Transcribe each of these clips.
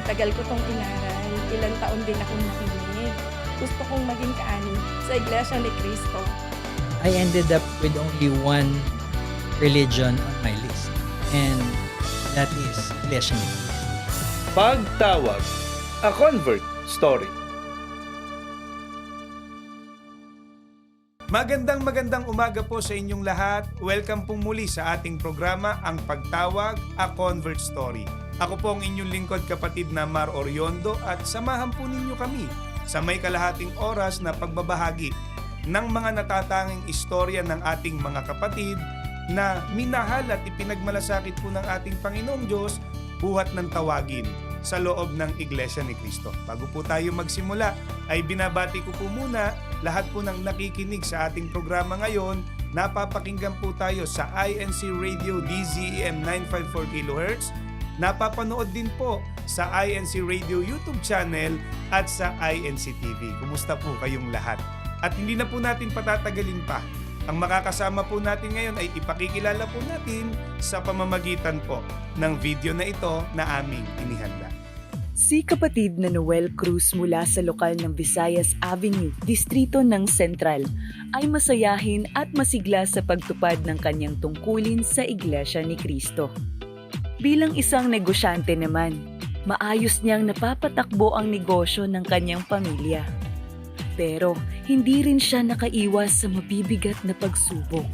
Matagal ko tong inaral. Ilang taon din akong nakinig. Gusto kong maging kaani sa Iglesia ni Cristo. I ended up with only one religion on my list. And that is Iglesia ni Cristo. Pagtawag, a convert story. Magandang magandang umaga po sa inyong lahat. Welcome pong muli sa ating programa, Ang Pagtawag, A Convert Story. Ako po ang inyong lingkod kapatid na Mar Oriondo at samahan po ninyo kami sa may kalahating oras na pagbabahagi ng mga natatanging istorya ng ating mga kapatid na minahal at ipinagmalasakit po ng ating Panginoong Diyos buhat ng tawagin sa loob ng Iglesia ni Cristo. Bago po tayo magsimula, ay binabati ko po muna lahat po ng nakikinig sa ating programa ngayon. Napapakinggan po tayo sa INC Radio DZEM 954 kHz. Napapanood din po sa INC Radio YouTube channel at sa INC TV. Kumusta po kayong lahat? At hindi na po natin patatagalin pa. Ang makakasama po natin ngayon ay ipakikilala po natin sa pamamagitan po ng video na ito na aming inihanda. Si kapatid na Noel Cruz mula sa lokal ng Visayas Avenue, distrito ng Central, ay masayahin at masigla sa pagtupad ng kanyang tungkulin sa Iglesia ni Cristo. Bilang isang negosyante naman, maayos niyang napapatakbo ang negosyo ng kanyang pamilya. Pero hindi rin siya nakaiwas sa mabibigat na pagsubok.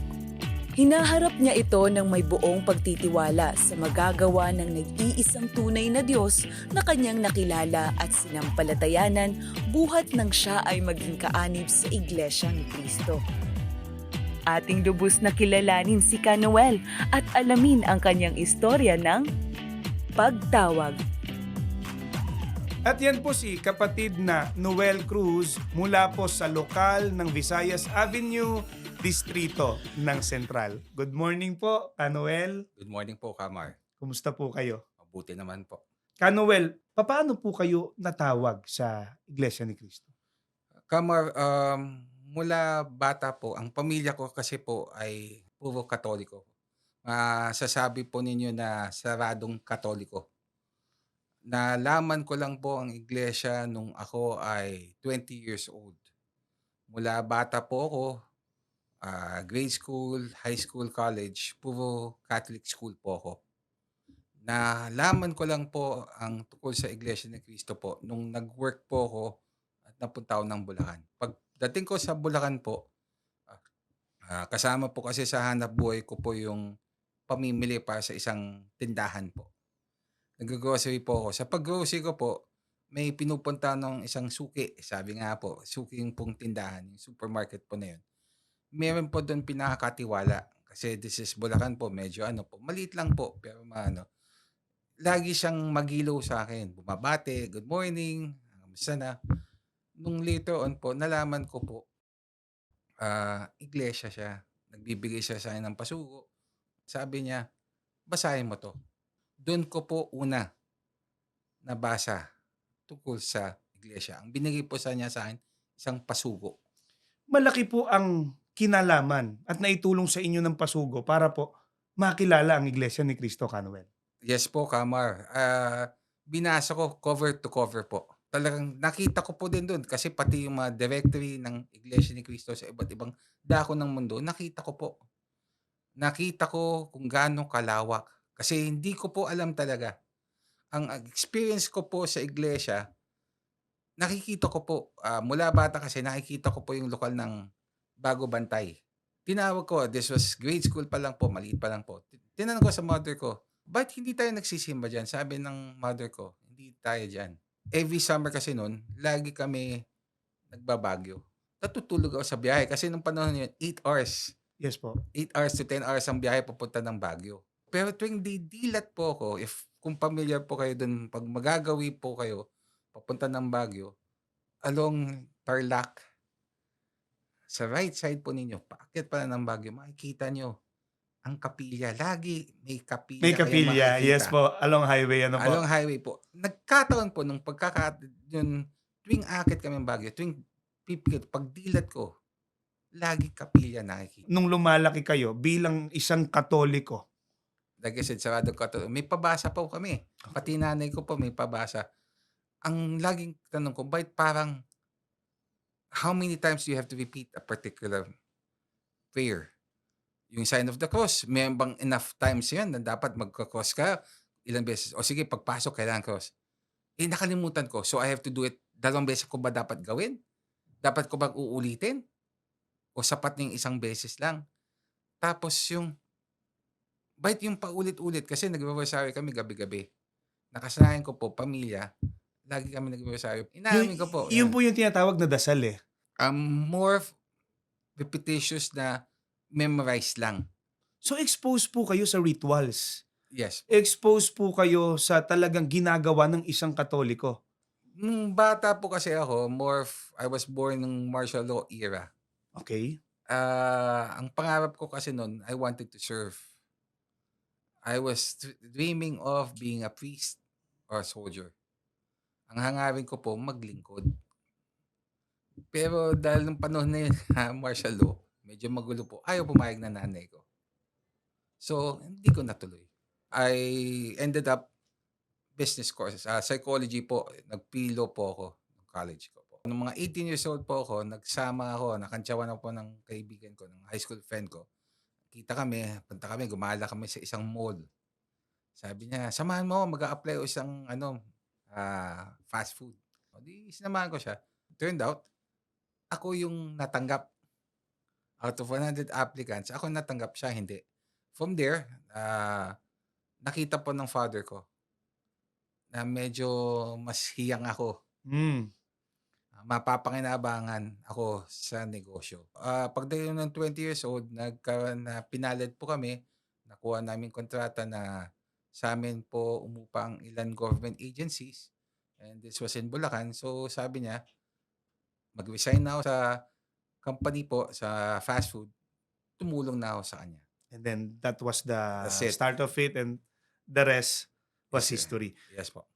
Hinaharap niya ito ng may buong pagtitiwala sa magagawa ng nag-iisang tunay na Diyos na kanyang nakilala at sinampalatayanan buhat nang siya ay maging kaanib sa Iglesia ni Cristo. Ating lubos na kilalanin si Kanoel at alamin ang kanyang istorya ng pagtawag. At yan po si kapatid na Noel Cruz mula po sa lokal ng Visayas Avenue, distrito ng Central. Good morning po, Kanoel. Good morning po, Kamar. Kumusta po kayo? Mabuti naman po. Kanoel, paano po kayo natawag sa Iglesia ni Cristo? Kamar, um, mula bata po, ang pamilya ko kasi po ay puro katoliko. Masasabi po ninyo na saradong katoliko. Nalaman ko lang po ang iglesia nung ako ay 20 years old. Mula bata po ako, ah, grade school, high school, college, puro Catholic school po ako. Nalaman ko lang po ang tungkol sa Iglesia ni Cristo po nung nag-work po ako at napunta ako ng Bulacan. Pagdating ko sa Bulacan po, ah, kasama po kasi sa hanap buhay ko po yung pamimili para sa isang tindahan po. Nag-grocery po ako. Sa pag-grocery ko po, may pinupunta ng isang suki. Sabi nga po, suki yung pong tindahan, yung supermarket po na yun. Meron po doon pinakakatiwala. Kasi this is Bulacan po, medyo ano po, maliit lang po, pero maano. Lagi siyang magilaw sa akin. Bumabate, good morning, kamusta na. Nung later on po, nalaman ko po, ah, iglesia siya. Nagbibigay siya sa akin ng pasugo. Sabi niya, basahin mo to. Doon ko po una nabasa tungkol sa iglesia. Ang binigay po sa niya sa akin, isang pasugo. Malaki po ang kinalaman at naitulong sa inyo ng pasugo para po makilala ang Iglesia ni Cristo, Kanoel. Yes po, Kamar. Ah, binasa ko cover to cover po. Talagang nakita ko po din doon kasi pati yung mga directory ng Iglesia ni Cristo sa iba't ibang dako ng mundo, nakita ko po. Nakita ko kung gaano kalawak. Kasi hindi ko po alam talaga. Ang experience ko po sa iglesia, nakikita ko po, ah, mula bata kasi nakikita ko po yung lokal ng Bago Bantay. Tinawag ko, this was grade school pa lang po, maliit pa lang po. Ti- Tinanong ko sa mother ko, ba't hindi tayo nagsisimba dyan? Sabi ng mother ko, hindi tayo dyan. Every summer kasi noon, lagi kami nagbabagyo. Natutulog ako sa biyahe kasi nung panahon yun, 8 hours. Yes po. 8 hours to 10 hours ang biyahe papunta ng Baguio. Pero tuwing didilat po ako, if kung familiar po kayo dun, pag magagawi po kayo, papunta ng Baguio, along Tarlac, sa right side po ninyo, paakyat pala ng Baguio, makikita nyo ang kapilya. Lagi may kapilya. May kapilya. Yes po. Along highway. Ano po? Along highway po. Nagkataon po nung pagkaka yun, tuwing akit kami ng Baguio, tuwing pipikit, pagdilat ko, lagi kapilya nakikita. Nung lumalaki kayo bilang isang katoliko, like I said, saradong katoliko. May pabasa po kami. Pati nanay ko po may pabasa. Ang laging tanong ko, bakit parang how many times do you have to repeat a particular prayer? Yung sign of the cross, may bang enough times yan na dapat magka-cross ka ilang beses? O sige, pagpasok, kailangan cross. Eh, nakalimutan ko. So, I have to do it. Dalawang beses ko ba dapat gawin? Dapat ko bang uulitin? O sapat na yung isang beses lang? Tapos yung, bait yung paulit-ulit kasi nag-rosary kami gabi-gabi. Nakasanayan ko po, pamilya, lagi kami nag-rosary. Inaamin ko po. Yun yan. po yung tinatawag na dasal eh. Um, more repetitious na memorize lang. So exposed po kayo sa rituals. Yes. Exposed po kayo sa talagang ginagawa ng isang katoliko. Nung bata po kasi ako, more of, I was born ng martial law era. Okay? Ah, ang pangarap ko kasi noon, I wanted to serve. I was dreaming of being a priest or a soldier. Ang hangarin ko po, maglingkod. Pero dahil ng panahon na yun, martial law, medyo magulo po. Ayaw pumayag na nanay ko. So, hindi ko natuloy. I ended up business courses. Ah, psychology po. Nagpilo po ako ng college ko po. Nung mga 18 years old po ako, nagsama ako, nakantsawan ako ng kaibigan ko, ng high school friend ko. Kita kami, punta kami, gumala kami sa isang mall. Sabi niya, samahan mo, mag apply o isang ano, ah, fast food. O di, sinamahan ko siya. Turned out, ako yung natanggap. Out of 100 applicants, ako natanggap siya, hindi. From there, ah, nakita po ng father ko na medyo mas hiyang ako. Mm. Mapapakinabangan ako sa negosyo. Ah, pagdating ng 20 years old, nagkaroon na pinalad po kami. Nakuha namin kontrata na sa amin po umupa ang ilan government agencies. And this was in Bulacan. So sabi niya, mag-resign na ako sa company po, sa fast food. Tumulong na ako sa kanya. And then that was the That's it. start of it and the rest was Yes, sir. history. Yes po.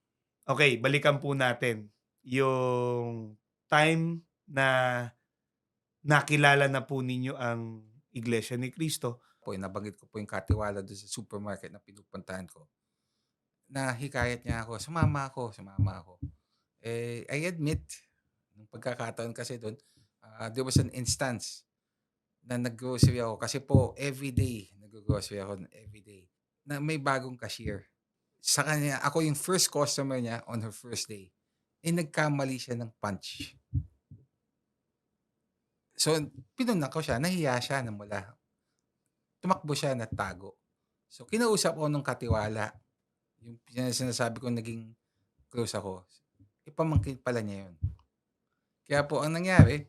Okay, balikan po natin yung time na nakilala na po ninyo ang Iglesia ni Cristo. po, nabanggit ko po yung katiwala doon sa supermarket na pinupuntahan ko. Na hikayat niya ako, sumama ako, sumama ako. Eh, I admit, nung pagkakataon kasi doon, ah, there was an instance na nag-grocery ako. Kasi po, everyday, nag-grocery ako everyday. Na may bagong cashier. Sa kanya, ako yung first customer niya on her first day. Eh, nagkamali siya ng punch. So, pinunan ko siya, nahiya siya na mula tumakbo siya na tago. So, kinausap ko nung katiwala. Yung sinasabi ko naging close ako. Ipamangkin pala niya yun. Kaya po, ang nangyari,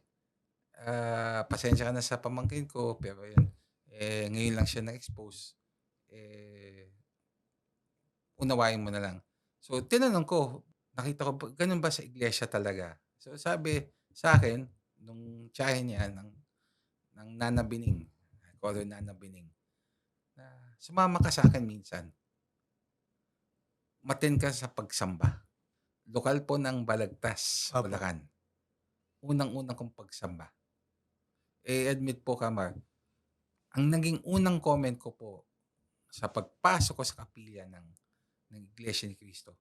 ah, pasensya ka na sa pamangkin ko, pero yun, eh, ngayon lang siya na-expose. Eh, unawain mo na lang. So, tinanong ko, nakita ko, "Ba- ganun ba sa iglesia talaga? So, sabi sa akin, nung tiyahin niya, ng, ng Nana Bining, her Nana Bining, na sumama ka sa akin minsan. Matin ka sa pagsamba. Lokal po ng Balagtas, Apo. Bulacan. Unang-unang kong pagsamba. Eh, admit po, Kamar, ang naging unang comment ko po sa pagpasok ko sa kapilya ng, ng Iglesia ni Cristo,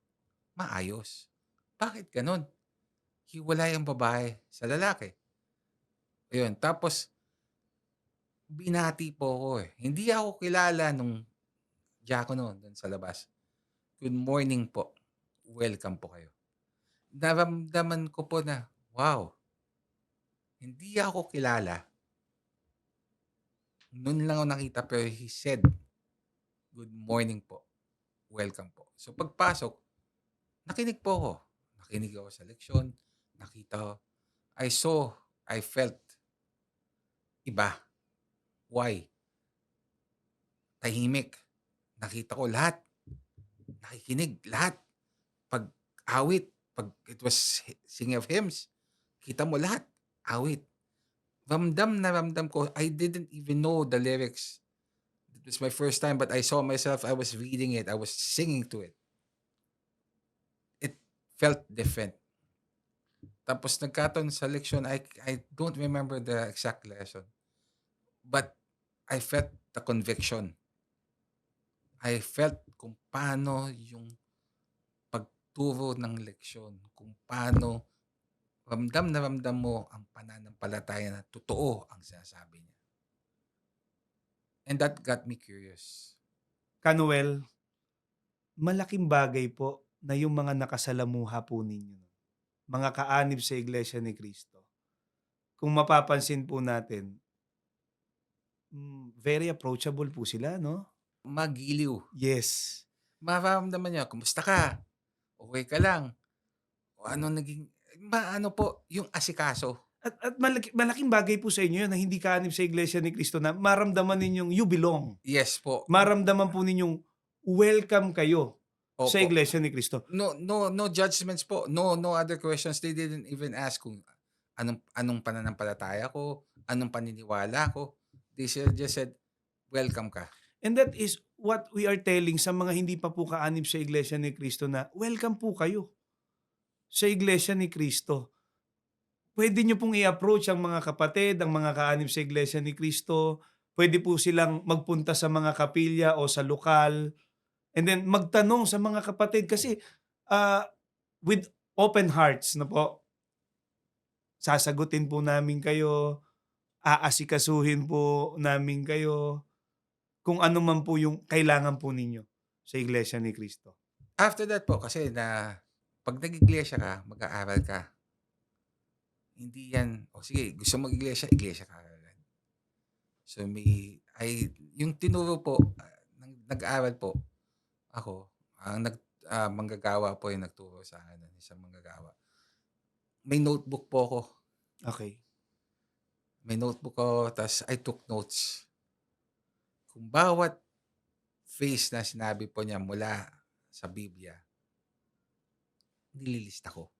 maayos. Bakit ganon? Hiwalay ang babae sa lalaki. Ayun. Tapos, binati po ako eh. Hindi ako kilala nung diakono doon sa labas. Good morning po. Welcome po kayo. Naramdaman ko po na, wow, hindi ako kilala. Noon lang ako nakita pero he said, good morning po. Welcome po. So pagpasok, nakinig po ako. Nakinig ako sa leksyon. Nakita ko. I saw, I felt iba. Why? Tahimik. Nakita ko lahat. Nakikinig lahat. Pag awit, pag it was singing of hymns, kita mo lahat. Awit. Ramdam na ramdam ko. I didn't even know the lyrics. It was my first time, but I saw myself. I was reading it. I was singing to it. It felt different. Tapos nagkataon sa leksyon, I, I don't remember the exact lesson. But I felt the conviction. I felt kung paano yung pagturo ng leksyon, kung paano ramdam na ramdam mo ang pananampalataya na totoo ang sinasabi niya. And that got me curious. Kanuel, malaking bagay po na yung mga nakasalamuha po ninyo, mga kaanib sa Iglesia ni Cristo. Kung mapapansin po natin, mm, very approachable po sila, no? Magiliw. Yes. Mararamdaman niya, kumusta ka? Okay ka lang? O ano naging, ma, ano po, yung asikaso. At, at malaki- malaking bagay po sa inyo yun na hindi kaanib sa Iglesia ni Cristo na maramdaman ninyong you belong. Yes po. Maramdaman po ninyong welcome kayo Opo. sa Iglesia ni Cristo. no no no judgments po no no other questions they didn't even ask kung anong anong pananampalataya ko anong paniniwala ko they said, just said welcome ka And that is what we are telling sa mga hindi pa po kaanib sa Iglesia ni Cristo na welcome po kayo sa Iglesia ni Cristo. Pwede nyo pong i-approach ang mga kapatid, ang mga kaanib sa Iglesia ni Cristo. Pwede po silang magpunta sa mga kapilya o sa lokal. And then magtanong sa mga kapatid kasi ah, with open hearts na po, sasagutin po namin kayo, aasikasuhin po namin kayo, kung ano man po yung kailangan po ninyo sa Iglesia ni Cristo. after that po kasi na pag nag-iglesia ka mag-aaral ka hindi yan o sige gusto mo iglesia iglesia ka agad so may ay yung tinuro po nang nag-aaral po ako ang nag ah, manggagawa po yung nagturo sa akin isang manggagawa may notebook po ako Okay. may notebook ko, tas I took notes. Kung bawat phrase na sinabi po niya mula sa Biblia, nililista ko.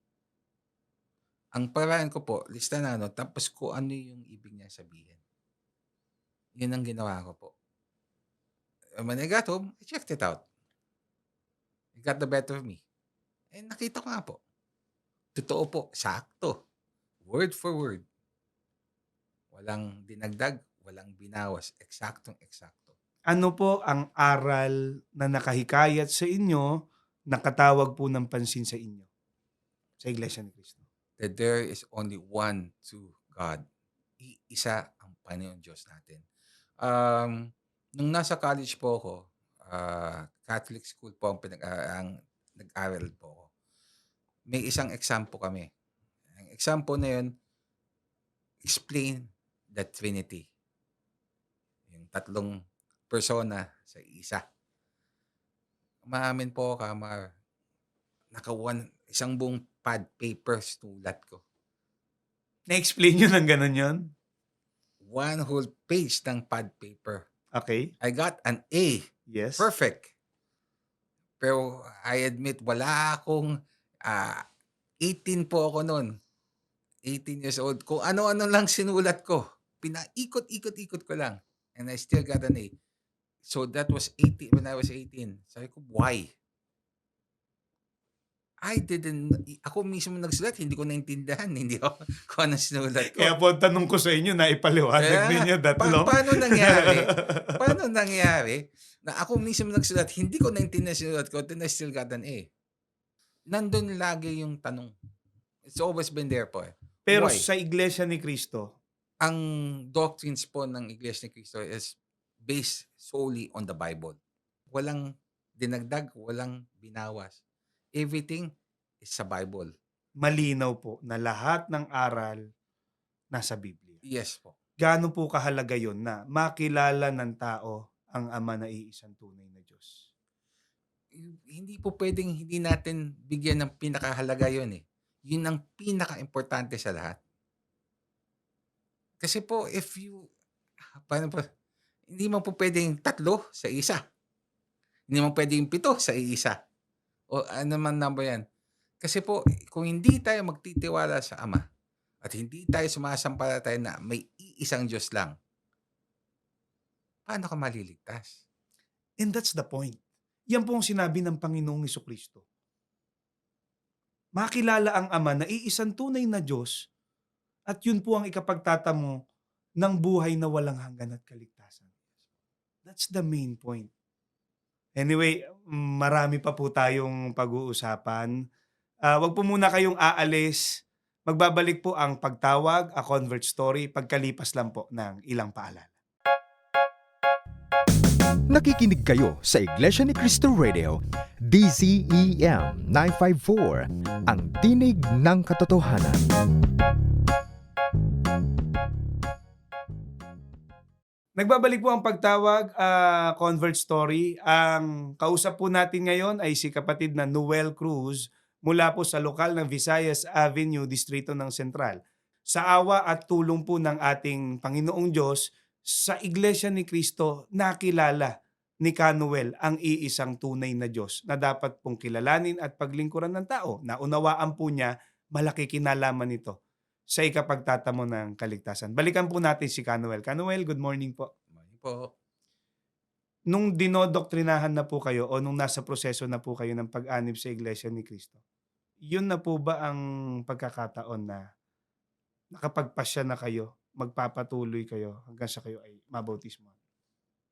Ang paraan ko po, lista na ano, tapos ko ano yung ibig niya sabihin. Yun ang ginawa ko po. When I got home, I checked it out. It got the better of me. Eh, nakita ko nga po. Totoo po, sakto. Word for word. Walang dinagdag, walang binawas. Eksaktong eksakto. Ano po ang aral na nakahikayat sa inyo, nakatawag po ng pansin sa inyo sa Iglesia ni Cristo? That there is only one true God. Iisa ang Panginoon Diyos natin. Um, nung nasa college po ako, ah, Catholic school po ang, pinag, ah, ang nag-aral po ako. May isang exam po kami. Ang exam po na yun, explain the Trinity. Yung tatlong persona sa isa. Maamin po, Kamar, naka one, isang buong pad paper sulat ko. Na-explain nyo ng ganun yon? One whole page ng pad paper. Okay. I got an A. Yes. Perfect. Pero I admit, wala akong ah, 18 po ako noon. 18 years old. Kung ano-ano lang sinulat ko. Pinaikot-ikot-ikot ko lang. And I still got an A. So that was 18 when I was 18. Sabi ko, why? I didn't, ako mismo nagsulat, hindi ko naintindihan. Hindi ako kung ano sinulat ko. Kaya po tanong ko sa inyo na ipaliwanag Kaya, ninyo Pa- tatlo. paano nangyari? paano nangyari na ako mismo nagsulat, hindi ko naintindihan sinulat ko, then I still got an A. Nandun lagi yung tanong. It's always been there po eh. Pero Why? sa Iglesia ni Cristo, Ang doctrines po ng Iglesia ni Cristo is based solely on the Bible. Walang dinagdag, walang binawas. Everything is sa Bible. malinaw po na lahat ng aral nasa Biblia. Yes po. Gaano po kahalaga yon na makilala ng tao ang Ama na iisang tunay na Diyos? hindi po pwedeng hindi natin bigyan ng pinakahalaga yun eh. Yun ang pinaka-importante sa lahat. Kasi po, if you, paano po, hindi mo po pwedeng tatlo sa isa. Hindi mo pwedeng pito sa isa. O ano man number yan. Kasi po, kung hindi tayo magtitiwala sa Ama, at hindi tayo sumasampalataya na may iisang Diyos lang, paano ka maliligtas? And that's the point. Yan po ang sinabi ng Panginoong Heso Kristo. Makilala ang Ama na iisang tunay na Diyos at yun po ang ikapagtatamo ng buhay na walang hanggan at kaligtasan. That's the main point. Anyway, marami pa po tayong pag-uusapan. Ah, wag po muna kayong aalis. Magbabalik po ang pagtawag, a convert story, pagkalipas lang po ng ilang paalala. Nakikinig kayo sa Iglesia ni Cristo Radio, DCEM 954, ang tinig ng katotohanan. Nagbabalik po ang pagtawag, ah, convert story. Ang kausap po natin ngayon ay si kapatid na Noel Cruz mula po sa lokal ng Visayas Avenue, Distrito ng Central. Sa awa at tulong po ng ating Panginoong Diyos, sa Iglesia ni Cristo, nakilala ni Canuel ang iisang tunay na Diyos na dapat pong kilalanin at paglingkuran ng tao. Naunawaan po niya, malaki kinalaman nito sa ikapagtatamo ng kaligtasan. Balikan po natin si Canuel. Canuel, good morning po. Morning po. Nung dinodoktrinahan na po kayo o nung nasa proseso na po kayo ng pag-anib sa Iglesia ni Cristo, yun na po ba ang pagkakataon na nakapagpasya na kayo, magpapatuloy kayo hanggang sa kayo ay mabautismo?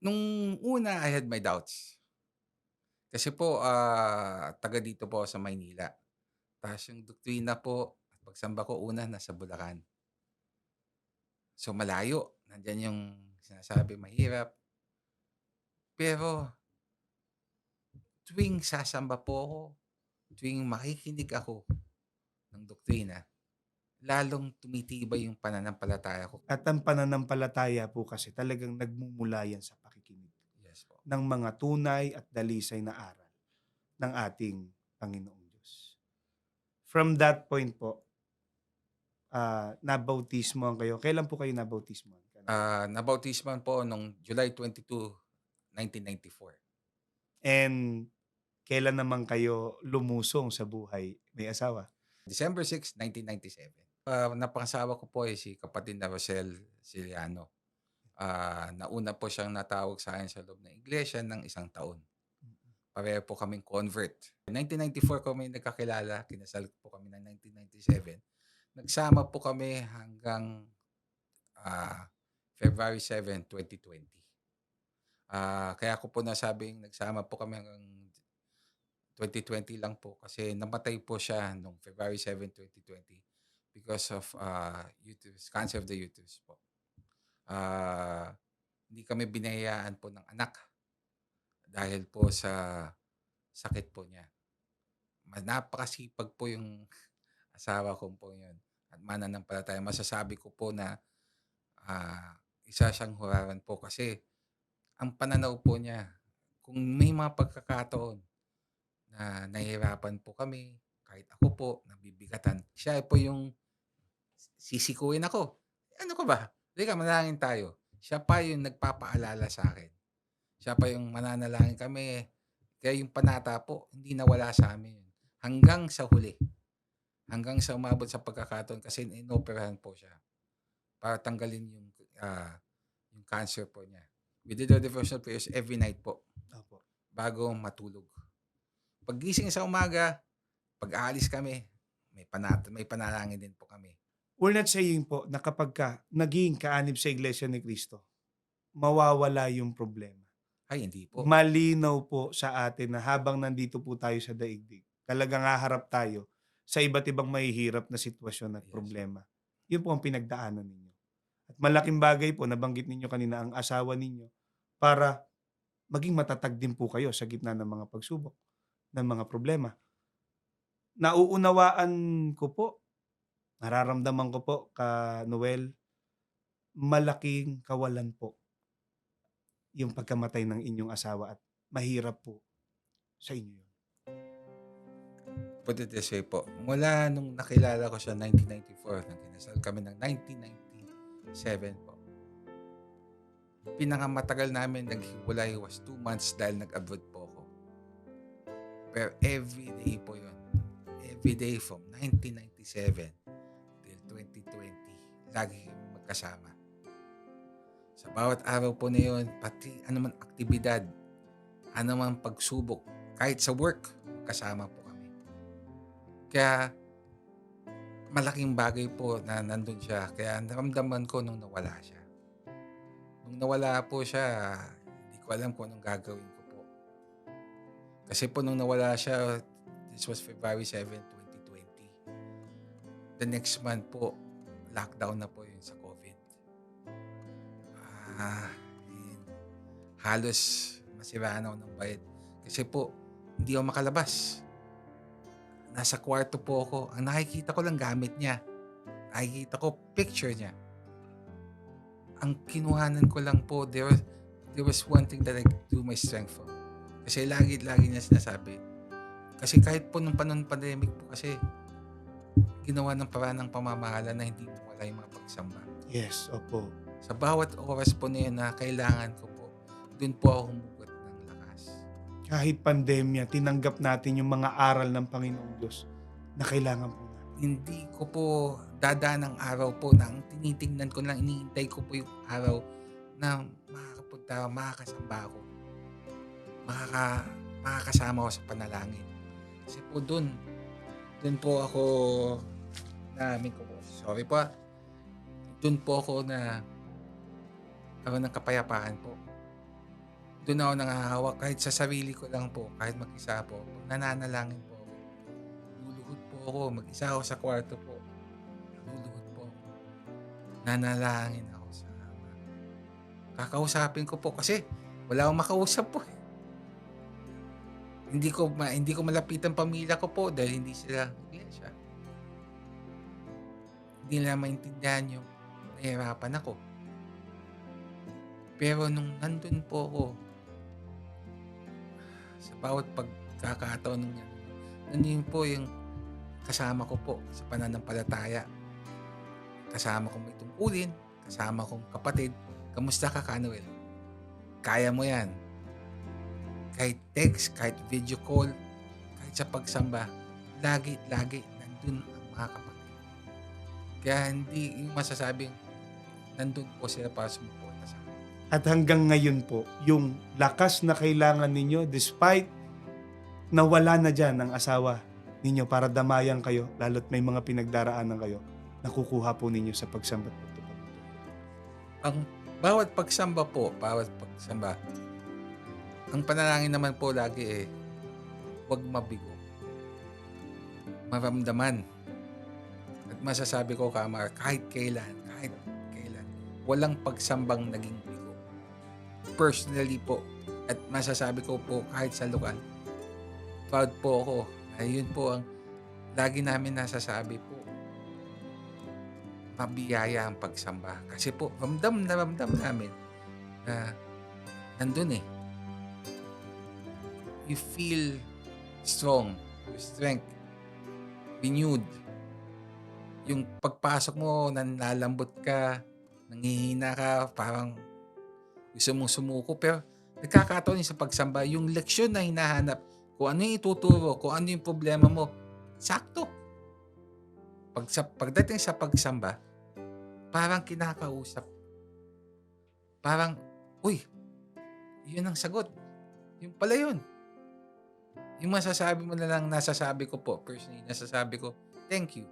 Nung una, I had my doubts. Kasi po, ah, taga dito po sa Maynila. Tapos yung doktrina po, pagsamba ko una, nasa Bulacan. So malayo. Nandyan yung sinasabi mahirap. Pero, tuwing sasamba po ako, tuwing makikinig ako ng doktrina, lalong tumitibay yung pananampalataya ko. At ang pananampalataya po kasi talagang nagmumula yan sa pakikinig Yes po. ng mga tunay at dalisay na aral ng ating Panginoong Diyos. From that point po, ah nabautismo kayo. Kailan po kayo nabautismo? Ah, nabautisman po nung July 22, 1994. And kailan naman kayo lumusong sa buhay? May asawa? December 6, 1997. Ah, napangasawa ko po ay si kapatid na Rosel Siliano. Ah, nauna po siyang natawag sa akin sa loob ng iglesia ng isang taon. Pareho po kaming convert. 1994 kami nagkakilala, kinasal po kami ng 1997. Nagsama po kami hanggang ah, February 7, 2020. Ah, kaya ko po nasabing nagsama po kami hanggang 2020 lang po kasi namatay po siya noong February 7, 2020 because of uh, uterus, cancer of the uterus po. Ah, hindi kami binayaan po ng anak dahil po sa sakit po niya. Napakasipag po yung asawa ko po yun. At mananampalataya. Masasabi ko po na ah, isa siyang huraran po kasi ang pananaw po niya, kung may mga pagkakataon na nahihirapan po kami, kahit ako po, nabibigatan, siya po yung sisikuin ako. Ano ko ba? Hindi ka, manalangin tayo. Siya pa yung nagpapaalala sa akin. Siya pa yung mananalangin kami. Kaya yung panata po, hindi nawala sa amin. Hanggang sa huli. Hanggang sa umabot sa pagkakataon kasi inoperahan po siya para tanggalin yung ah, yung cancer po niya. We did our devotional prayers every night po Opo. bago matulog. Paggising sa umaga, pag aalis kami, may panat may panalangin din po kami. We're not saying po na kapag ka naging kaanib sa Iglesia ni Cristo, mawawala yung problema. Ay, hindi po. Malinaw po sa atin na habang nandito po tayo sa daigdig, talagang haharap tayo sa iba't ibang mahihirap na sitwasyon at Yes. problema. Yun po ang pinagdaanan ninyo. At malaking bagay po, nabanggit ninyo kanina ang asawa ninyo para maging matatag din po kayo sa gitna ng mga pagsubok, ng mga problema. Nauunawaan ko po, nararamdaman ko po ka Noel, malaking kawalan po yung pagkamatay ng inyong asawa at mahirap po sa inyo yun. Put it this way po. Mula nung nakilala ko siya 1994, nang kinasal kami ng 1997 po. Pinakamatagal namin naghiwalay was 2 months dahil nag-abroad po ako. Pero every day po yun. Every day from 1997 till 2020, lagi kami magkasama. Sa bawat araw po na yun, pati anuman aktibidad, anuman pagsubok, kahit sa work, kasama po. Kaya malaking bagay po na nandun siya. Kaya naramdaman ko nung nawala siya. Nung nawala po siya, hindi ko alam kung anong gagawin ko po. Kasi po nung nawala siya, this was February 7, 2020. The next month po, lockdown na po yun sa COVID. Ah, halos masiraan ako ng bayad. Kasi po, hindi ako makalabas. Nasa kwarto po ako. Ang nakikita ko lang gamit niya. Nakikita ko picture niya. Ang kinuhanan ko lang po, there was, there was one thing that I do my strength for. Kasi lagi-lagi niya sinasabi. Kasi kahit po nung panon pandemic po kasi, ginawa ng paraan ng pamamahala na hindi wala yung mga pagsamba. Yes, opo. Sa bawat oras po na yun na kailangan ko po, dun po ako. Kahit pandemya, tinanggap natin yung mga aral ng Panginoong Diyos na kailangan po natin. Hindi ko po dadaan ng araw po na ang tinitingnan ko lang, iniintay ko po yung araw na makakapunta, makakasamba ako. Makaka, makakasama ako sa panalangin. Kasi po dun, dun po ako, namin ko po, sorry po ah. dun po ako na karoon ng kapayapaan po. Doon ako nangahawak kahit sa sarili ko lang po, kahit mag-isa po. Nananalangin po ako. Luluhod po ako, mag-isa ako sa kwarto po. Luluhod po ako. Nanalangin ako sa Ama. Kakausapin ko po kasi wala akong makausap po. eh. Hindi ko ma, hindi ko malapitan pamilya ko po dahil hindi sila iglesia. Hindi nila maintindihan yung nahihirapan ako. Pero nung nandun po ako, sa bawat pagkakataon ng nandun po yung kasama ko po sa pananampalataya. Kasama kong may tungkulin, kasama kong kapatid. Kamusta ka, Kanuel? Kaya mo yan. Kahit text, kahit video call, kahit sa pagsamba, lagi, lagi nandun ang mga kapatid. Kaya hindi yung masasabing nandun po sila para akin. At hanggang ngayon po, yung lakas na kailangan ninyo despite na wala na dyan ang asawa ninyo para damayan kayo, lalo't may mga pinagdaraanan kayo, nakukuha po ninyo sa pagtupad. ang bawat pagsamba po, bawat pagsamba, ang panalangin naman po lagi eh, huwag mabigo. Maramdaman. At masasabi ko, Kamar, kahit kailan, kahit kailan, walang pagsambang naging. Personally po, at masasabi ko po kahit sa lokal, proud po ako. Ayun po ang lagi namin nasasabi po mabiyaya ang pagsamba. Kasi po, ramdam na ramdam namin na nandun eh. You feel strong, your strength, renewed. Yung pagpasok mo, nanlalambot ka, nanghihina ka, parang gusto mong sumuko. Pero nagkakataon sa pagsamba, yung leksyon na hinahanap, kung ano yung ituturo, kung ano yung problema mo, sakto. Pag, sa, pagdating sa pagsamba, parang kinakausap. Parang, uy, yun ang sagot. Yung pala yun. Yung masasabi mo na lang, nasasabi ko po, personally, nasasabi ko, thank you.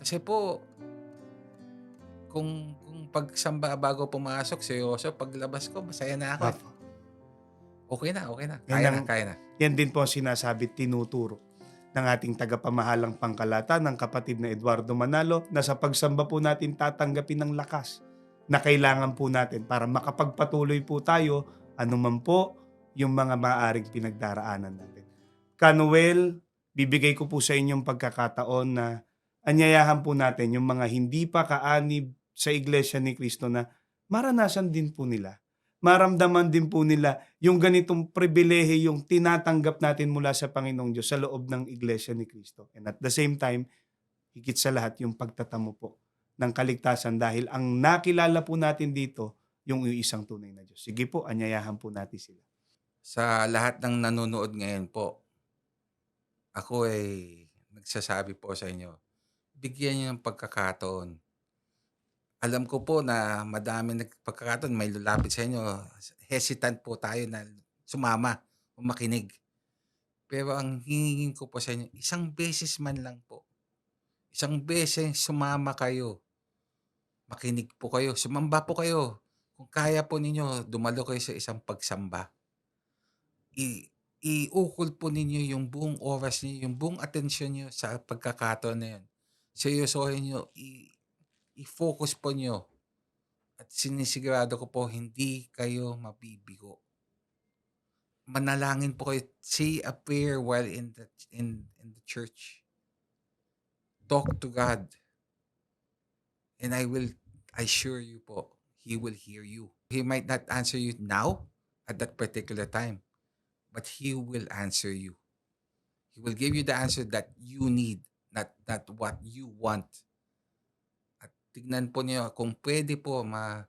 Kasi po, kung, kung pagsamba bago pumasok, seryoso, paglabas ko, masaya na ako. Opo. Okay na, okay na. Yan Kaya ang- na, kaya na. Yan din po ang sinasabi, tinuturo ng ating tagapamahalang pangkalata ng kapatid na Eduardo Manalo na sa pagsamba po natin tatanggapin ng lakas na kailangan po natin para makapagpatuloy po tayo anuman po yung mga maaring pinagdaraanan natin. Kanuel, bibigay ko po sa inyong pagkakataon na anyayahan po natin yung mga hindi pa kaanib sa Iglesia ni Cristo na maranasan din po nila maramdaman din po nila yung ganitong pribilehe yung tinatanggap natin mula sa Panginoong Diyos sa loob ng Iglesia ni Cristo. And at the same time, higit sa lahat yung pagtatamo po ng kaligtasan dahil ang nakilala po natin dito yung isang tunay na Diyos. Sige po, anyayahan po natin sila. Sa lahat ng nanonood ngayon po, ako ay nagsasabi po sa inyo, bigyan niyo ng pagkakataon. Alam ko po na madami nagpagkakataon, may lulapit sa inyo, hesitant po tayo na sumama o makinig. Pero ang hingingin ko po sa inyo, isang beses man lang po. Isang beses sumama kayo. Makinig po kayo. Sumamba po kayo. Kung kaya po ninyo, dumalo kayo sa isang pagsamba. I- iukol po ninyo yung buong oras niyo, yung buong atensyon niyo sa pagkakataon na yun. Seryosohin niyo, i- i-focus po niyo. At sinisigurado ko po, hindi kayo mabibigo. Manalangin po kayo. Say a prayer while in the, in, in the church. Talk to God. And I will assure you po, He will hear you. He might not answer you now at that particular time, but He will answer you. He will give you the answer that you need, not, not what you want. Tignan po niyo kung pwede po ma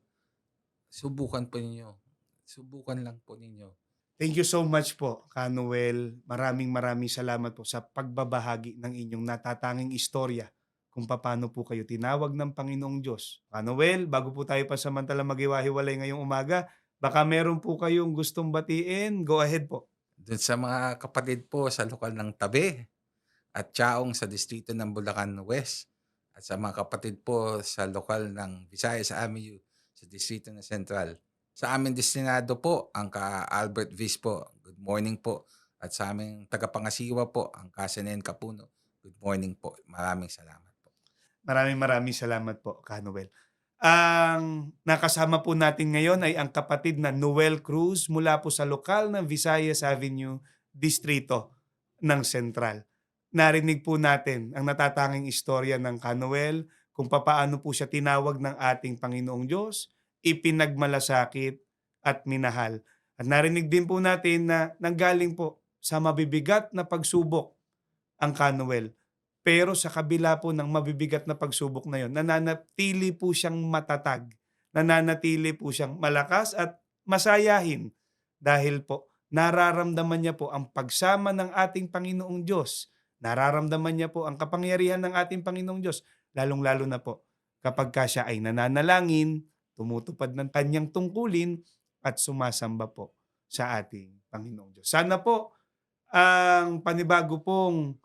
subukan po ninyo. Subukan lang po ninyo. Thank you so much po, Kanuel. Maraming maraming salamat po sa pagbabahagi ng inyong natatanging istorya kung paano po kayo tinawag ng Panginoong Diyos. Kanuel, bago po tayo pasamantala maghiwa-hiwalay ngayong umaga, baka meron po kayong gustong batiin. Go ahead po. Doon sa mga kapatid po sa lokal ng Tabi at Chaong sa distrito ng Bulacan West at sa mga kapatid po sa lokal ng Visayas Avenue sa distrito ng Central. Sa aming destinado po, ang ka Albert Viz po, good morning po. At sa aming tagapangasiwa po, ang Kasanen Kapuno, good morning po. Maraming salamat po. Maraming maraming salamat po, Kanuel. Ang nakasama po natin ngayon ay ang kapatid na Noel Cruz mula po sa lokal ng Visayas Avenue Distrito ng Central. Narinig po natin ang natatanging istorya ng Kanuel kung papaano po siya tinawag ng ating Panginoong Diyos, ipinagmalasakit at minahal. At narinig din po natin na nanggaling po sa mabibigat na pagsubok ang Kanuel. Pero sa kabila po ng mabibigat na pagsubok na yon, nananatili po siyang matatag. Nananatili po siyang malakas at masayahin dahil po nararamdaman niya po ang pagsama ng ating Panginoong Diyos. Nararamdaman niya po ang kapangyarihan ng ating Panginoong Diyos. Lalong-lalo na po kapag ka siya ay nananalangin, tumutupad ng kanyang tungkulin at sumasamba po sa ating Panginoong Diyos. Sana po ang panibago pong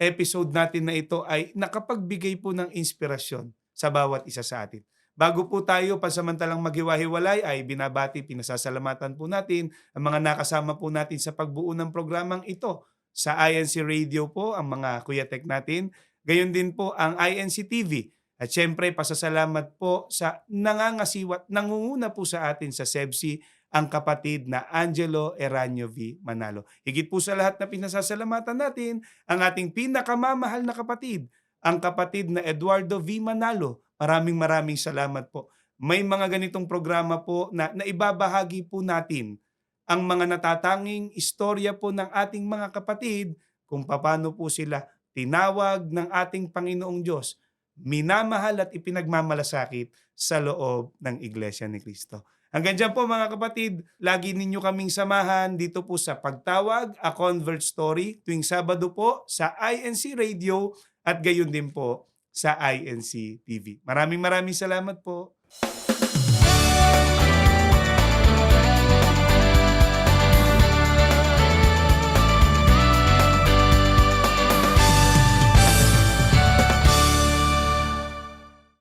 episode natin na ito ay nakapagbigay po ng inspirasyon sa bawat isa sa atin. Bago po tayo pasamantalang maghiwa-hiwalay ay binabati, pinasasalamatan po natin ang mga nakasama po natin sa pagbuo ng programang ito. Sa INC Radio po, ang mga Kuya Tech natin. Gayon din po ang INC TV. At syempre, pasasalamat po sa nangangasiwat, nangunguna po sa atin sa SEBSI, ang kapatid na Angelo Eranio V. Manalo. Higit po sa lahat na pinasasalamatan natin, ang ating pinakamamahal na kapatid, ang kapatid na Eduardo V. Manalo. Maraming maraming salamat po. May mga ganitong programa po na naibabahagi po natin ang mga natatanging istorya po ng ating mga kapatid kung paano po sila tinawag ng ating Panginoong Diyos, minamahal at ipinagmamalasakit sa loob ng Iglesia ni Cristo. Hanggang dyan po mga kapatid, lagi ninyo kaming samahan dito po sa Pagtawag, A Convert Story, tuwing Sabado po sa INC Radio at gayon din po sa INC TV. Maraming maraming salamat po.